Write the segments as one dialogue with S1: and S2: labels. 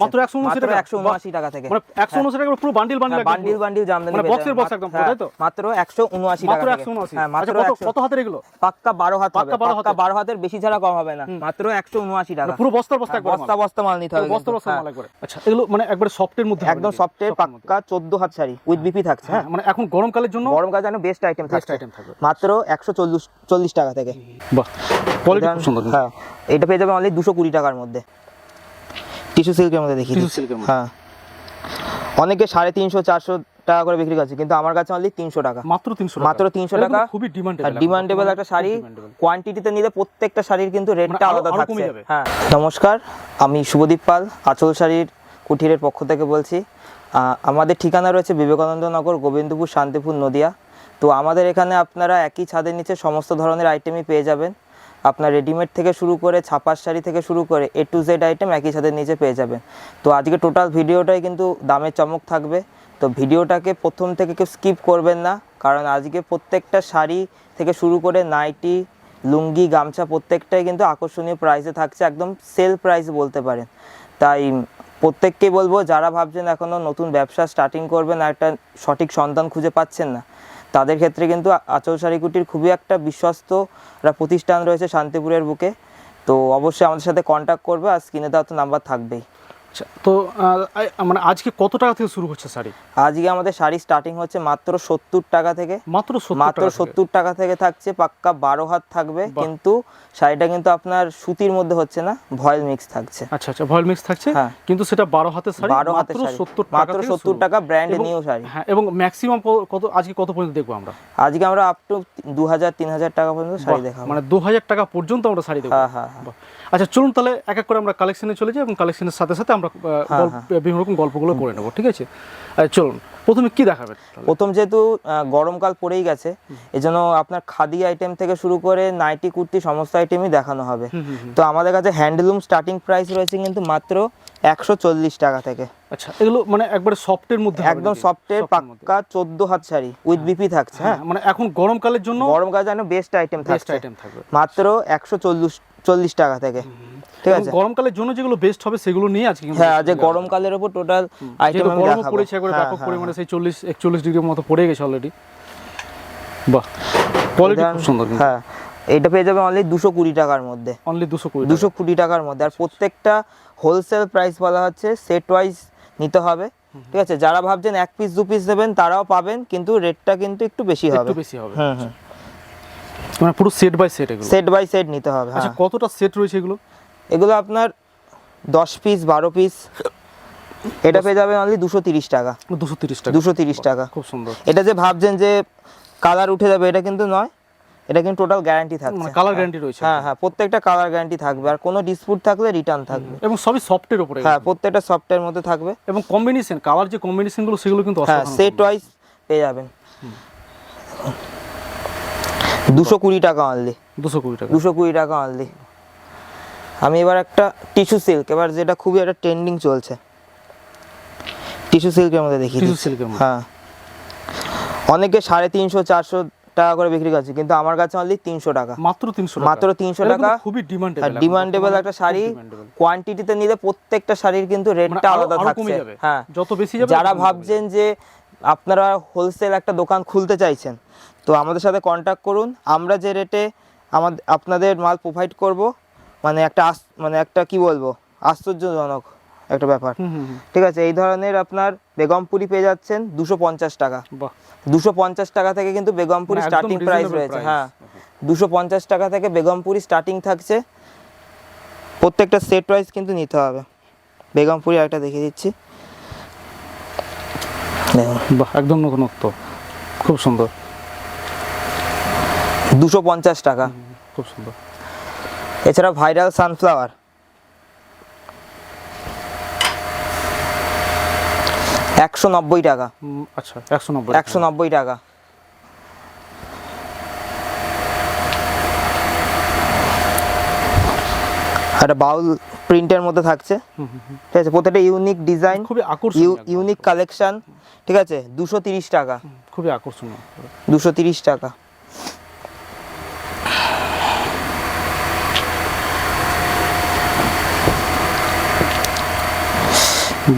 S1: মাত্র 179 টাকা?
S2: থেকে।
S1: মানে একশো উনআশি টাকা পুরো bundle bundle
S2: bundle bundle Jamdani
S1: মানে
S2: পেয়ে
S1: box এর
S2: যাবেন।
S1: box একদম
S2: হ্যাঁ,
S1: তাই তো?
S2: মাত্র একশো উনআশি টাকা
S1: মাত্র
S2: থেকে।
S1: একশো উনআশি।
S2: হ্যাঁ মাত্র
S1: আচ্ছা, কত হাতের এগুলো?
S2: পাক্কা বারো হাত হবে পাক্কা
S1: হাতের।
S2: বারো হাতের বেশি ছাড়া কম হবে না। মাত্র একশো উনআশি টাকা।
S1: মানে পুরো বস্তার বস্তা একবার
S2: বস্তা বস্তা মাল নিতে হবে
S1: বস্তা বস্তা। মাল একবারে। আচ্ছা এগুলো একবারে সফটের মধ্যে
S2: একদম সফটের। পাক্কা চোদ্দ হাত শাড়ি উইথ বিপি থাকছে।
S1: হ্যাঁ মানে এখন গরমকালের জন্য
S2: গরম কাজ যেন বেস্ট আইটেম থাকছে।
S1: আইটেম থাকবে।
S2: মাত্র একশো চল্লিশ চল্লিশ টাকা থেকে।
S1: বাহ কোয়ালিটি
S2: এটা-
S1: সুন্দর
S2: হ্যাঁ এটা পেয়ে যাবে অনলি দুশো কুড়ি টাকার মধ্যে। টিস্যু সিল্কের মধ্যে দেখি
S1: টিস্যু সিল্কের মধ্যে।
S2: হ্যাঁ। অনেকে সাড়ে তিনশো চারশো টাকা করে বিক্রি করছে কিন্তু আমার কাছে অনলি তিনশো টাকা।
S1: মাত্র 300 টাকা।
S2: মাত্র 300 টাকা।
S1: খুবই ডিমান্ডেবল
S2: ডিমান্ডেবল একটা শাড়ি কোয়ান্টিটিতে নিলে প্রত্যেকটা শাড়ির কিন্তু রেটটা
S1: মানে
S2: আলাদা থাকছে। হ্যাঁ। নমস্কার আমি শুভদীপ পাল আচল শাড়ির কুঠিরের পক্ষ থেকে বলছি। আমাদের ঠিকানা রয়েছে বিবেকানন্দ নগর গোবিন্দপুর শান্তিপুর নদিয়া। তো আমাদের এখানে আপনারা একই ছাদের নিচে সমস্ত ধরনের আইটেমই পেয়ে যাবেন। আপনার রেডিমেড থেকে শুরু করে ছাপার শাড়ি থেকে শুরু করে এ টু জেড আইটেম একই সাথে নিচে পেয়ে যাবেন। তো আজকে টোটাল ভিডিওটাই কিন্তু দামের চমক থাকবে। তো ভিডিওটাকে প্রথম থেকে কেউ স্কিপ করবেন না, কারণ আজকে প্রত্যেকটা শাড়ি থেকে শুরু করে নাইটি, লুঙ্গি, গামছা প্রত্যেকটাই কিন্তু আকর্ষণীয় প্রাইসে থাকছে, একদম সেল প্রাইস বলতে পারেন। তাই প্রত্যেককেই বলব, যারা ভাবছেন এখনও নতুন ব্যবসা স্টার্টিং করবেন আর একটা সঠিক সন্তান খুঁজে পাচ্ছেন না তাদের ক্ষেত্রে কিন্তু আচল সারিকুটির খুবই একটা বিশ্বস্ত প্রতিষ্ঠান রয়েছে শান্তিপুরের বুকে। তো অবশ্যই আমাদের সাথে কন্ট্যাক্ট করবে আর স্ক্রিনে তো নাম্বার থাকবেই।
S1: আচ্ছা তো মানে আজকে কত টাকা থেকে শুরু হচ্ছে শাড়ি?
S2: আজকে আমাদের শাড়ি স্টার্টিং হচ্ছে মাত্র সত্তর টাকা থেকে।
S1: মাত্র
S2: মাত্র সত্তর টাকা থেকে থাকছে পাক্কা বারো হাত থাকবে। কিন্তু শাড়িটা কিন্তু আপনার সুতির মধ্যে হচ্ছে না ভয়েল মিক্স থাকছে।
S1: আচ্ছা আচ্ছা ভয়েল মিক্স থাকছে?
S2: হ্যাঁ।
S1: কিন্তু সেটা 12 হাতের শাড়ি
S2: বারো হাতের
S1: মাত্র
S2: শাড়ি।
S1: 70 টাকা
S2: মাত্র সত্তর টাকা ব্র্যান্ড নিউ শাড়ি।
S1: হ্যাঁ এবং ম্যাক্সিমাম কত আজকে কত পর্যন্ত দেখব আমরা?
S2: আজকে আমরা আপ টু দু হাজার তিন হাজার টাকা পর্যন্ত শাড়ি দেখাবো।
S1: মানে 2000 টাকা পর্যন্ত আমরা শাড়ি দেখব।
S2: হ্যাঁ হ্যাঁ হ্যাঁ।
S1: আচ্ছা চলুন তাহলে এক এক করে আমরা কালেকশনে চলে যাই এবং কালেকশনের সাথে সাথে আমরা
S2: হ্যাঁ,
S1: গল্প- বিভিন্ন রকম গল্পগুলো করে নেব ঠিক আছে? চলুন প্রথমে কি দেখাবেন
S2: প্রথম যেহেতু গরমকাল পড়েই গেছে এজন্য আপনার খাদি আইটেম থেকে শুরু করে নাইটি কুর্তি সমস্ত আইটেমই দেখানো হবে। তো আমাদের কাছে হ্যান্ডলুম স্টার্টিং প্রাইস রয়েছে কিন্তু মাত্র একশো চল্লিশ টাকা থেকে।
S1: আচ্ছা এগুলো মানে একবারে সফটের মধ্যে
S2: একদম সফটের। পাক্কা চোদ্দ হাত শাড়ি উইথ বিপি থাকছে হ্যাঁ
S1: হ্যাঁ। মানে এখন গরমকালের জন্য
S2: গরমকাল যেন বেস্ট আইটেম
S1: বেস্ট
S2: থাকছে। মাত্র একশো চল্লিশ চল্লিশ টাকা থেকে। ঠিক আছে।
S1: গরমকালের জন্য যেগুলো বেস্ট হবে সেগুলো নিয়ে আজকে
S2: হ্যাঁ আজকে গরমকালের উপর টোটাল আইটেম আমি দেখাবো।
S1: পড়েছে একবারে
S2: হ্যাঁ,
S1: ব্যাপক
S2: হ্যাঁ,
S1: পরিমাণে সেই চল্লিশ একচল্লিশ ডিগ্রির মতো পড়ে গেছে অলরেডি বাহ কোয়ালিটি
S2: হ্যাঁ।
S1: খুব সুন্দর
S2: হ্যাঁ এইটা পেয়ে যাবে অনলি দুশো কুড়ি টাকার মধ্যে।
S1: অনলি দুশো কুড়ি
S2: দুশো কুড়ি টাকার মধ্যে। আর প্রত্যেকটা হোলসেল প্রাইস বলা হচ্ছে সেট ওয়াইজ নিতে হবে। ঠিক আছে যারা ভাবছেন এক পিস দু পিস নেবেন তারাও পাবেন কিন্তু রেটটা কিন্তু একটু বেশি হবে।
S1: একটু বেশি হবে।
S2: হুম হুম
S1: মানে পুরো সেট বাই সেট এগুলো।
S2: সেট বাই সেট নিতে হবে
S1: আচ্ছা
S2: হ্যাঁ।
S1: কতটা সেট রয়েছে এগুলো?
S2: এগুলো আপনার দশ পিস বারো পিস এটা পেয়ে যাবে অনলি দুশো তিরিশ টাকা।
S1: দুশো তিরিশ টাকা।
S2: দুশো তিরিশ টাকা।
S1: খুব সুন্দর।
S2: এটা যে ভাবছেন যে কালার উঠে যাবে এটা কিন্তু নয়। এটা কিন্তু টোটাল গ্যারান্টি
S1: মানে কালার গ্যারান্টি রয়েছে।
S2: হ্যাঁ হ্যাঁ প্রত্যেকটা কালার গ্যারান্টি থাকবে। আর কোনো ডিসপুট থাকলে রিটার্ন থাকবে।
S1: এবং সবই সফটের উপরে।
S2: হ্যাঁ প্রত্যেকটা সফটওয়্যার মধ্যে থাকবে।
S1: এবং কম্বিনেশন কালার যে কম্বিনেশনগুলো সেগুলো কিন্তু
S2: হ্যাঁ সেট ওয়াইজ পেয়ে যাবেন। দুশো কুড়ি টাকা অনলি
S1: দুশো কুড়ি টাকা।
S2: দুশো কুড়ি টাকা অনলি আমি এবার একটা টিস্যু সিল্ক এবার যেটা খুবই একটা ট্রেন্ডিং চলছে। টিস্যু সিল্কের মধ্যে দেখি
S1: টিস্যু সিল্কের মধ্যে।
S2: হ্যাঁ। অনেকে সাড়ে তিনশো চারশো টাকা করে বিক্রি করছে কিন্তু আমার কাছে অনলি তিনশো টাকা।
S1: মাত্র তিনশো
S2: মাত্র 300 টাকা।
S1: খুবই ডিমান্ডেবল
S2: আর ডিমান্ডেবল একটা শাড়ি। কোয়ান্টিটিতে নিলে প্রত্যেকটা শাড়ির কিন্তু রেটটা আলাদা থাকছে
S1: মানে কমে যাবে।
S2: হ্যাঁ।
S1: যত বেশি যাবে
S2: যারা ভাবছেন যে আপনারা হোলসেল একটা দোকান খুলতে চাইছেন তো আমাদের সাথে কন্ট্যাক্ট করুন। আমরা যে রেটে আমাদের আপনাদের মাল প্রোভাইড করব মানে একটা মানে একটা কি বলব? আশ্চর্যজনক একটা ব্যাপার। ঠিক আছে এই ধরনের আপনার বেগমপুরি পেয়ে যাচ্ছেন দুশো পঞ্চাশ টাকা।
S1: বাহ।
S2: দুশো পঞ্চাশ টাকা থেকে কিন্তু বেগমপুরি
S1: মানে
S2: স্টার্টিং প্রাইস রয়েছে হ্যাঁ। দুশো পঞ্চাশ টাকা থেকে বেগমপুরি স্টার্টিং থাকছে। প্রত্যেকটা সেট ওয়াইজ কিন্তু নিতে হবে। বেগমপুরি একটা দেখিয়ে দিচ্ছি।
S1: বাহ একদম নতুনত্ব। খুব সুন্দর।
S2: দুশো পঞ্চাশ টাকা।
S1: খুব সুন্দর।
S2: এছাড়া ভাইরাল সানফ্লাওয়ার। একশো নব্বই টাকা।
S1: আচ্ছা একশো নব্বই
S2: একশো নব্বই টাকা। একটা বাউল প্রিন্টের মধ্যে থাকছে। ঠিক আছে প্রত্যেকটা ইউনিক ডিজাইন
S1: খুবই আকর্ষণীয়
S2: ইউনিক কালেকশন ঠিক আছে দুশো তিরিশ টাকা।
S1: খুবই আকর্ষণীয়।
S2: দুশো তিরিশ টাকা।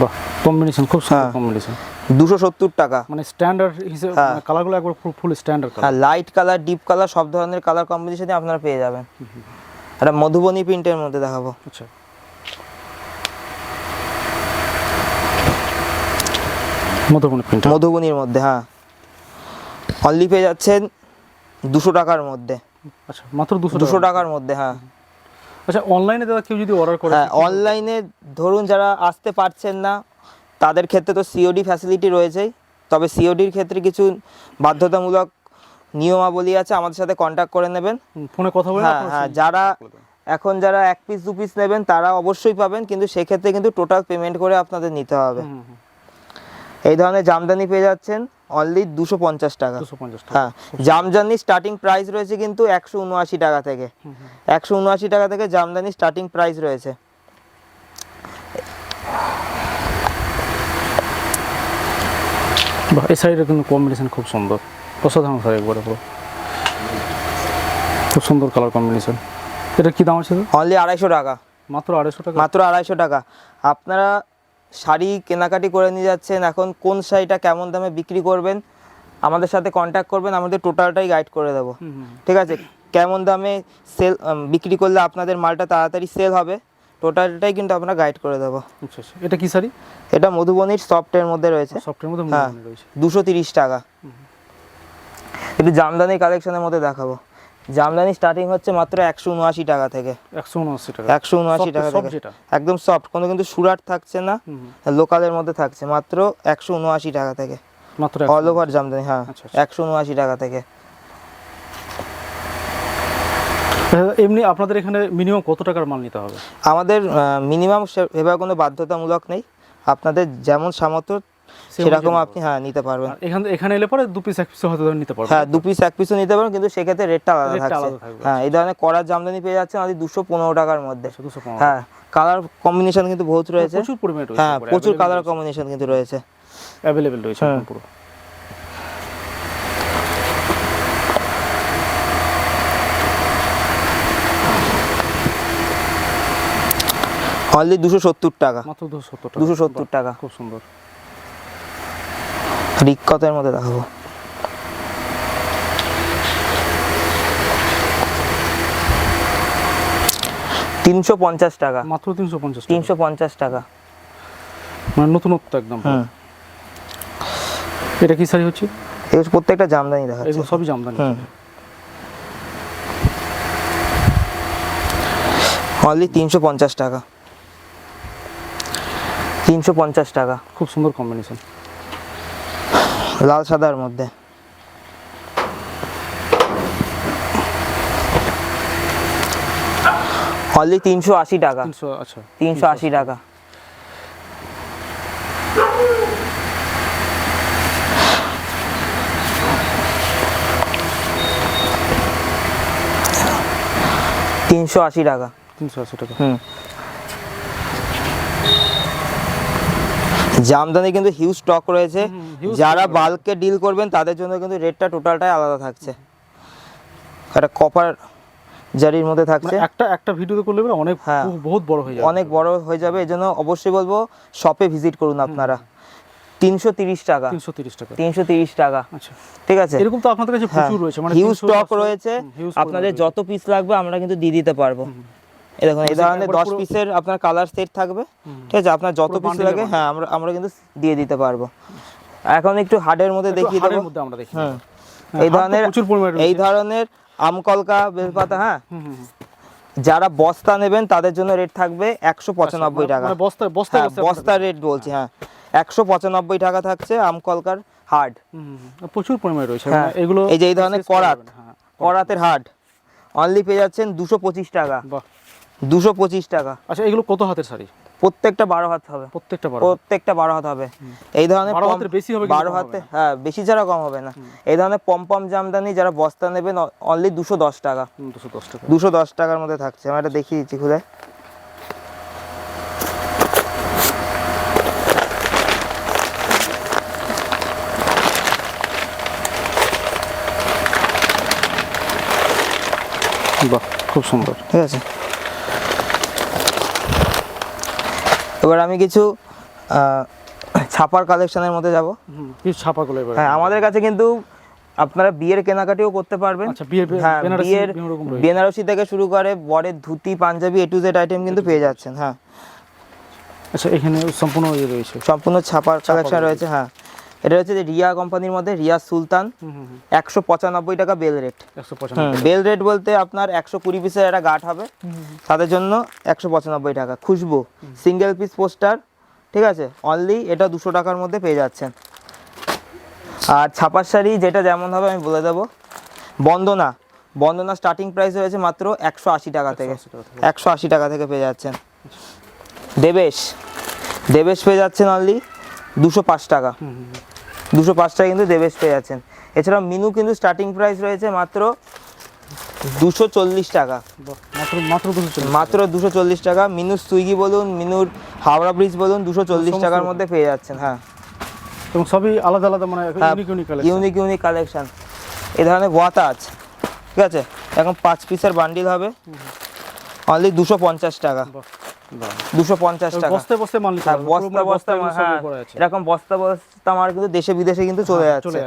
S1: বাহ কম্বিনেশন খুব সুন্দর
S2: হ্যাঁ।
S1: কম্বিনেশন
S2: দুশো সত্তর টাকা।
S1: মানে স্ট্যান্ডার্ড হিসেবে
S2: হ্যাঁ।
S1: কালারগুলো একবার ফুল স্ট্যান্ডার্ড
S2: হ্যাঁ লাইট কালার ডিপ কালার সব ধরনের কালার কম্বিনেশনে আপনারা পেয়ে যাবেন। একটা মধুবনী প্রিন্টের মধ্যে দেখাবো।
S1: আচ্ছা। মধুবনী প্রিন্ট
S2: মধুবনীর মধ্যে হ্যাঁ। অনলি পেয়ে যাচ্ছেন দুশো টাকার মধ্যে।
S1: আচ্ছা মাত্র দুশো
S2: দুশো টাকার মধ্যে হ্যাঁ।
S1: আচ্ছা অনলাইনে দাদা কেউ যদি অর্ডার করে
S2: হ্যাঁ অনলাইনে ধরুন যারা আসতে পারছেন না তাদের ক্ষেত্রে তো সিওডি ফ্যাসিলিটি রয়েছেই। তবে সিওডির ক্ষেত্রে কিছু বাধ্যতামূলক নিয়মাবলী আছে আমাদের সাথে কন্ট্যাক্ট করে নেবেন।
S1: ফোনে কথা বলে
S2: হ্যাঁ হ্যাঁ যারা এখন যারা এক পিস দু পিস নেবেন তারা অবশ্যই পাবেন কিন্তু সেক্ষেত্রে কিন্তু টোটাল পেমেন্ট করে আপনাদের নিতে হবে। এই ধরনের জামদানি পেয়ে যাচ্ছেন। অনলি দুশো পঞ্চাশ টাকা। হ্যাঁ জামদানি স্টার্টিং প্রাইস রয়েছে কিন্তু একশো উনআশি টাকা থেকে। একশো উনআশি টাকা থেকে জামদানি স্টার্টিং প্রাইস রয়েছে।
S1: এই সাইডের কিন্তু কম্বিনেশন খুব সুন্দর। অসাধারণ শাড়ি একবারে পুরো। খুব সুন্দর কালার কম্বিনেশন এটা কি দাম আছে?
S2: অনলি আড়াইশো টাকা।
S1: মাত্র আড়াইশো টাকা?
S2: মাত্র আড়াইশো টাকা। আপনারা শাড়ি কেনাকাটি করে নিয়ে যাচ্ছেন। এখন কোন শাড়িটা কেমন দামে বিক্রি করবেন? আমাদের সাথে কন্ট্যাক্ট করবেন আমাদের টোটালটাই গাইড করে দেবো। ঠিক আছে? কেমন দামে সেল বিক্রি করলে আপনাদের মালটা তাড়াতাড়ি সেল হবে? টোটালটাই কিন্তু আমরা গাইড করে দেবো।
S1: আচ্ছা আচ্ছা। এটা কি শাড়ি?
S2: এটা মধুবনীর সফটের মধ্যে রয়েছে।
S1: সফটের মধ্যে
S2: হ্যাঁ।
S1: রয়েছে।
S2: দুশো তিরিশ টাকা। একটু জামদানি কালেকশনের মধ্যে দেখাবো। জামদানি স্টার্টিং হচ্ছে মাত্র একশো উনআশি টাকা থেকে।
S1: একশো উনআশি টাকা।
S2: একশো উনআশি টাকা থেকে। একদম সফট কোনো কিন্তু সুরাট থাকছে না। লোকালের মধ্যে থাকছে মাত্র একশো উনআশি টাকা থেকে।
S1: মাত্র
S2: অল ওভার জামদানি হ্যাঁ
S1: আচ্ছা, আচ্ছা।
S2: একশো উনআশি টাকা থেকে।
S1: এমনি আপনাদের এখানে মিনিমাম কত টাকার মাল নিতে হবে?
S2: আমাদের মিনিমাম এভাবে কোনো বাধ্যতামূলক নেই। আপনাদের যেমন সামর্থ্য সেরকম আপনি হ্যাঁ নিতে পারবেন।
S1: এখানে এখানে এলে পরে দু পিস এক পিস হয়তো নিতে পারবেন।
S2: হ্যাঁ দু পিস এক পিসও নিতে পারবেন কিন্তু সেক্ষেত্রে রেটটা আলাদা থাকছে। হ্যাঁ এই ধরনের করার জামদানি পেয়ে যাচ্ছেন আমাদের দুশো পনেরো টাকার মধ্যে। হ্যাঁ কালার কম্বিনেশন কিন্তু বহুত রয়েছে।
S1: প্রচুর পরিমাণে রয়েছে
S2: হ্যাঁ প্রচুর কালার কম্বিনেশন কিন্তু রয়েছে।
S1: অ্যাভেলেবেল রয়েছে
S2: হ্যাঁ।
S1: পুরো।
S2: অনলি দুশো সত্তর টাকা।
S1: মাত্র দুশো সত্তর টাকা।
S2: দুশো সত্তর টাকা।
S1: খুব সুন্দর।
S2: রিক্কতের মধ্যে দেখাবো। তিনশো পঞ্চাশ টাকা।
S1: মাত্র তিনশো পঞ্চাশ
S2: তিনশো পঞ্চাশ টাকা।
S1: মানে নতুনত্ব একদম।
S2: হুম
S1: এটা কি শাড়ি হচ্ছে?
S2: এগুলো প্রত্যেকটা জামদানি দেখাচ্ছে।
S1: এগুলো সবই জামদানি।
S2: অনলি তিনশো পঞ্চাশ টাকা। তিনশো পঞ্চাশ টাকা।
S1: খুব সুন্দর কম্বিনেশন
S2: লাল সাদার মধ্যে। অনলি তিনশো আশি টাকা।
S1: তিনশো আচ্ছা।
S2: তিনশো আশি। টাকা। তিনশো আশি টাকা।
S1: তিনশো আশি টাকা।
S2: হুম। জামদানি কিন্তু হিউজ স্টক রয়েছে। যারা বাল্কে ডিল করবেন তাদের জন্য কিন্তু রেটটা টোটালটাই আলাদা থাকছে। একটা কপার জারির মধ্যে থাকছে।
S1: মানে একটা একটা ভিডিওতে করলে অনেক
S2: হ্যাঁ।
S1: বহুত বড় হয়ে যাবে।
S2: অনেক বড় হয়ে যাবে এই জন্য অবশ্যই বলব শপে ভিজিট করুন আপনারা। তিনশো তিরিশ টাকা।
S1: তিনশো তিরিশ টাকা।
S2: তিনশো তিরিশ টাকা।
S1: আচ্ছা।
S2: ঠিক আছে?
S1: এরকম তো আপনাদের কাছে প্রচুর রয়েছে মানে
S2: হিউজ
S1: 300,
S2: স্টক রয়েছে। আপনাদের যত পিস লাগবে আমরা কিন্তু দিয়ে দিতে পারব। এই দেখুন এই ধরনের দশ পিসের আপনার কালার সেট থাকবে। ঠিক আছে আপনার যত পিস লাগে হ্যাঁ আমরা আমরা কিন্তু দিয়ে দিতে পারব। এখন একটু হার্ডের মধ্যে দেখিয়ে দেবো।
S1: হ্যাঁ,
S2: এই ধরনের এই ধরনের আমকলকা বেলপাতা হ্যাঁ। যারা বস্তা নেবেন তাদের জন্য রেট থাকবে একশো পঁচানব্বই টাকা।
S1: মানে বস্তায় বস্তায়
S2: হ্যাঁ রেট বলছি হ্যাঁ। একশো পঁচানব্বই টাকা থাকছে আমকলকার হার্ড।
S1: প্রচুর পরিমাণে রয়েছে।
S2: হ্যাঁ
S1: মানে এগুলো
S2: এই যে এই ধরনের করাত। করাতের হার্ড অনলি পেয়ে যাচ্ছেন দুশো পঁচিশ টাকা। দুশো পঁচিশ টাকা।
S1: আচ্ছা এগুলো কত হাতের শাড়ি?
S2: প্রত্যেকটা বারো হাত হবে।
S1: প্রত্যেকটা বারো
S2: প্রত্যেকটা বারো হাত হবে। এই ধরনের
S1: বারো হাতের বেশি হবে
S2: বারো হাতে হ্যাঁ বেশি ছাড়া কম হবে না। এই ধরনের পমপম জামদানি যারা বস্তা নেবেন অনলি দুশো দশ টাকা।
S1: দুশো দশ টাকা।
S2: দুশো দশ টাকার মধ্যে থাকছে। আমি এটা দেখিয়ে দিচ্ছি খুলে।
S1: বাহ খুব সুন্দর।
S2: ঠিক আছে? এবার আমি কিছু ছাপার কালেকশনের মধ্যে যাব।
S1: কিছু ছাপা কলে
S2: হ্যাঁ আমাদের কাছে কিন্তু আপনারা বিয়ের কেনাকাটিও করতে পারবেন।
S1: আচ্ছা বিয়ের
S2: হ্যাঁ
S1: বেনারসি
S2: বিয়ের বেনারসি থেকে শুরু করে বরের dhoti panjabi A to Z item কিন্তু পেয়ে যাচ্ছেন হ্যাঁ।
S1: আচ্ছা এখানে সম্পূর্ণ ইয়ে রয়েছে।
S2: সম্পূর্ণ ছাপার কালেকশন রয়েছে হ্যাঁ। এটা হচ্ছে যে রিয়া কোম্পানির মধ্যে রিয়া সুলতান একশো পঁচানব্বই টাকা বেল রেট বেল রেট বলতে আপনার একশো কুড়ি পিসের একটা গাঠ হবে। তাদের জন্য একশো পঁচানব্বই টাকা। খুশবু সিঙ্গেল পিস পোস্টার ঠিক আছে? অনলি এটা দুশো টাকার মধ্যে পেয়ে যাচ্ছেন। আর ছাপার শাড়ি যেটা যেমন হবে আমি বলে দেবো। বন্দনা বন্দনা স্টার্টিং প্রাইস রয়েছে মাত্র একশো আশি টাকা থেকে।
S1: 180 টাকা থেকে।
S2: একশো আশি টাকা থেকে পেয়ে যাচ্ছেন। দেবেশ দেবেশ পেয়ে যাচ্ছেন অনলি দুশো পাঁচ টাকা। দুশো পাঁচ টাকা কিন্তু দেবেশ পেয়ে যাচ্ছেন। এছাড়াও মিনু কিন্তু স্টার্টিং প্রাইস রয়েছে মাত্র দুশো চল্লিশ টাকা।
S1: মাত্র মাত্র দুশো চল্লিশ
S2: মাত্র দুশো চল্লিশ টাকা। মিনুর সুইগি বলুন মিনুর হাওড়া ব্রিজ বলুন দুশো চল্লিশ টাকার মধ্যে পেয়ে যাচ্ছেন হ্যাঁ।
S1: এবং সবই আলাদা আলাদা মানে
S2: হ্যাঁ,
S1: unique unique
S2: unique unique collection এই ধরনের ওয়াতাজ ঠিক আছে? এখন পাঁচ পিসের বান্ডিল হবে। অনলি দুশো পঞ্চাশ টাকা। দুশো পঞ্চাশ টাকা।
S1: মাল
S2: হ্যাঁ বস্তা হ্যাঁ
S1: আছে।
S2: এরকম বস্তা বস্তা আমার কিন্তু দেশে বিদেশে কিন্তু চলে
S1: হ্যাঁ,
S2: যাচ্ছে।
S1: চলে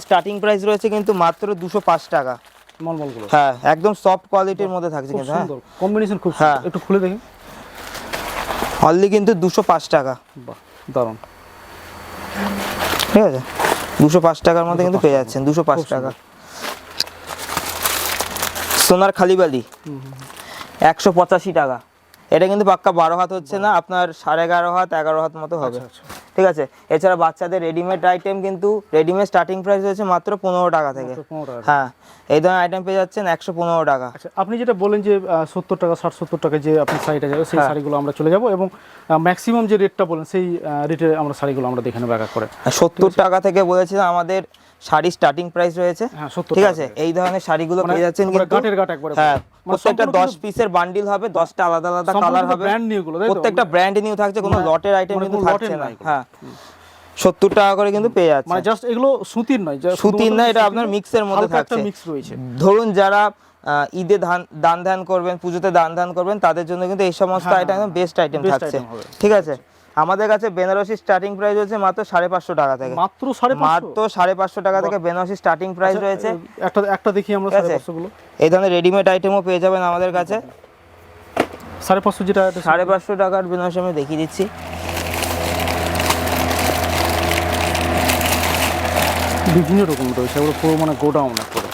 S2: স্টার্টিং প্রাইস রয়েছে কিন্তু মাত্র দুশো পাঁচ টাকা।
S1: মলমলগুলো
S2: হ্যাঁ একদম সফট কোয়ালিটির মধ্যে থাকছে কিন্তু হ্যাঁ।
S1: কম্বিনেশন খুব
S2: হ্যাঁ।
S1: একটু খুলে দেখি।
S2: অনলি কিন্তু দুশো পাঁচ টাকা।
S1: বাহ দারুণ।
S2: ঠিক আছে? দুশো পাঁচ টাকার মধ্যে কিন্তু পেয়ে যাচ্ছেন দুশো পাঁচ টাকা। সোনার খালিবালি একশো পঁচাশি টাকা। এটা কিন্তু পাক্কা বারো হাত হচ্ছে না আপনার সাড়ে এগারো হাত এগারো হাত মতো হবে।
S1: আচ্ছা আচ্ছা।
S2: ঠিক আছে? এছাড়া বাচ্চাদের রেডিমেড আইটেম কিন্তু রেডিমেড স্টার্টিং প্রাইস হচ্ছে মাত্র পনেরো টাকা থেকে।
S1: মাত্র 15
S2: হ্যাঁ এই ধরনের আইটেম পেয়ে যাচ্ছেন একশো পনেরো টাকা।
S1: আচ্ছা আপনি যেটা বলেন যে সত্তর টাকা ষাট সত্তর টাকা যে আপনি শাড়িটা যাবে সেই
S2: হ্যাঁ।
S1: শাড়িগুলো আমরা চলে যাব এবং ম্যাক্সিমাম যে রেটটা বলেন সেই রেটে আমরা শাড়িগুলো আমরা দেখে নেব এক করে।
S2: সত্তর টাকা থেকে বলেছিলাম আমাদের শাড়ি স্টার্টিং প্রাইস রয়েছে।
S1: হ্যাঁ
S2: ঠিক আছে? এই ধরনের শাড়িগুলো
S1: মানে
S2: পেয়ে যাচ্ছেন কিন্তু
S1: গাঁটের গাঁট একবারে
S2: হ্যাঁ
S1: মানে
S2: প্রত্যেকটা দশ পিসের বান্ডিল হবে দশটা আলাদা আলাদা কালার হবে। প্রত্যেকটা ব্র্যান্ড নিউ থাকছে কোনো লটের আইটেম
S1: মানে
S2: কিন্তু থাকছে না। হ্যাঁ সত্তর টাকা করে কিন্তু পেয়ে যাচ্ছে
S1: মানে জাস্ট এগুলো সুতির নয়
S2: সুতির না এটা আপনার মিক্সের মধ্যে থাকছে।
S1: মিক্স রয়েছে।
S2: ধরুন যারা ঈদে ধান দান ধ্যান করবেন পুজোতে দান ধ্যান করবেন তাদের জন্য কিন্তু এই সমস্ত
S1: হ্যাঁ,
S2: আইটেম বেস্ট আইটেম থাকছে। ঠিক আছে? আমাদের কাছে বেনারসি স্টার্টিং প্রাইস হচ্ছে মাত্র সাড়ে পাঁচশো টাকা থেকে।
S1: মাত্র সাড়ে পাঁচশো?
S2: মাত্র সাড়ে পাঁচশো টাকা থেকে বেনারসি স্টার্টিং প্রাইস
S1: আচ্ছা,
S2: রয়েছে।
S1: একটা একটা দেখি আমরা।
S2: এই ধরনের রেডিমেড আইটেমও পেয়ে যাবেন আমাদের কাছে।
S1: সাড়ে পাঁচশো যেটা
S2: সাড়ে পাঁচশো টাকার বেনারসি আমি দেখিয়ে দিচ্ছি।
S1: বিভিন্ন রকম রয়েছে ওগুলো পুরো মানে গোডাউন করে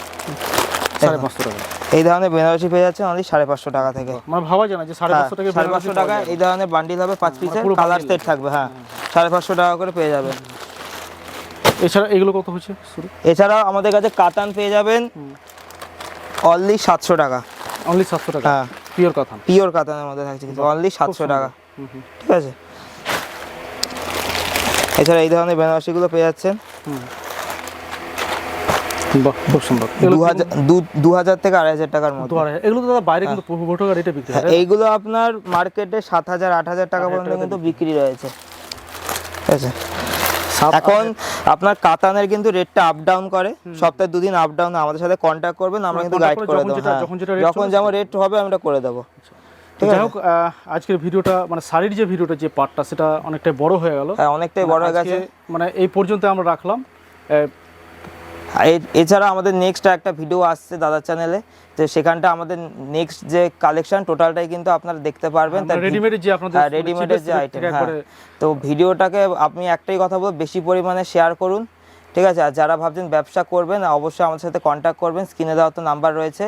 S1: সাড়ে পাঁচশো টাকা।
S2: এই ধরনের বেনারসি পেয়ে যাচ্ছে অনলি সাড়ে পাঁচশো টাকা থেকে।
S1: মানে ভাবা যায় না যে সাড়ে
S2: হ্যাঁ,
S1: পাঁচশো টাকা
S2: সাড়ে পাঁচশো টাকা এই ধরনের বান্ডিল হবে পাঁচ পিসের কালার সেট থাকবে হ্যাঁ। সাড়ে পাঁচশো টাকা করে পেয়ে যাবেন।
S1: এছাড়া এগুলো কত হচ্ছে?
S2: এছাড়াও আমাদের কাছে কাতান পেয়ে যাবেন অনলি সাতশো টাকা।
S1: অনলি সাতশো টাকা?
S2: হ্যাঁ।
S1: পিওর কথা
S2: পিওর কাতানের মধ্যে থাকছে কিন্তু অনলি সাতশো টাকা। ঠিক আছে? এছাড়া এই ধরনের বেনারসিগুলো পেয়ে যাচ্ছেন।
S1: বাহ খুব সুন্দর।
S2: দু হাজার দু- দু হাজার থেকে আড়াই হাজার টাকার মধ্যে
S1: এগুলো তো দাদা বাইরে কিন্তু বহু রেটে বিক্রি হয়
S2: হ্যাঁ, এইগুলো আপনার মার্কেটে সাত হাজার আট হাজার টাকা পর্যন্ত কিন্তু বিক্রি। রয়েছে। ঠিক আছে? এখন আপনার কাতানের কিন্তু রেটটা আপ ডাউন করে। সপ্তাহে দুদিন আপ ডাউন আমাদের সাথে কন্ট্যাক্ট করবেন আমরা
S1: মানে
S2: কিন্তু গাইড
S1: করে
S2: দেবো।
S1: যেটা-
S2: হ্যাঁ।
S1: যখন
S2: যেমন রেট হবে আমরা করে দেবো।
S1: যাই হোক আজকের ভিডিওটা মানে শাড়ির যে ভিডিওটা যে পার্টটা সেটা অনেকটাই বড় হয়ে গেল।
S2: হ্যাঁ অনেকটাই বড় হয়ে গেছে।
S1: মানে এই পর্যন্ত আমরা রাখলাম।
S2: এছাড়া আমাদের নেক্সট একটা ভিডিও আসছে দাদার চ্যানেলে তো সেখানটা আমাদের নেক্সট যে কালেকশন টোটালটাই কিন্তু আপনারা দেখতে পারবেন।
S1: রেডিমেডের যে আপনাদের
S2: হ্যাঁ রেডিমেডের যে আইটেম হ্যাঁ। তো ভিডিওটাকে আপনি একটাই কথা বলব বেশি পরিমাণে শেয়ার করুন ঠিক আছে? আর যারা ভাবছেন ব্যবসা করবেন অবশ্যই আমাদের সাথে কন্ট্যাক্ট করবেন। স্ক্রিনে দেওয়া তো নাম্বার রয়েছে।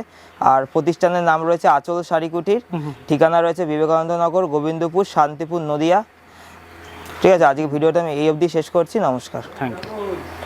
S2: আর প্রতিষ্ঠানের নাম রয়েছে আচল শাড়ি কুটির ঠিকানা রয়েছে বিবেকানন্দ নগর গোবিন্দপুর শান্তিপুর নদিয়া। ঠিক আছে? আজকে ভিডিওটা আমি এই অবধি শেষ করছি। নমস্কার।
S1: Thank you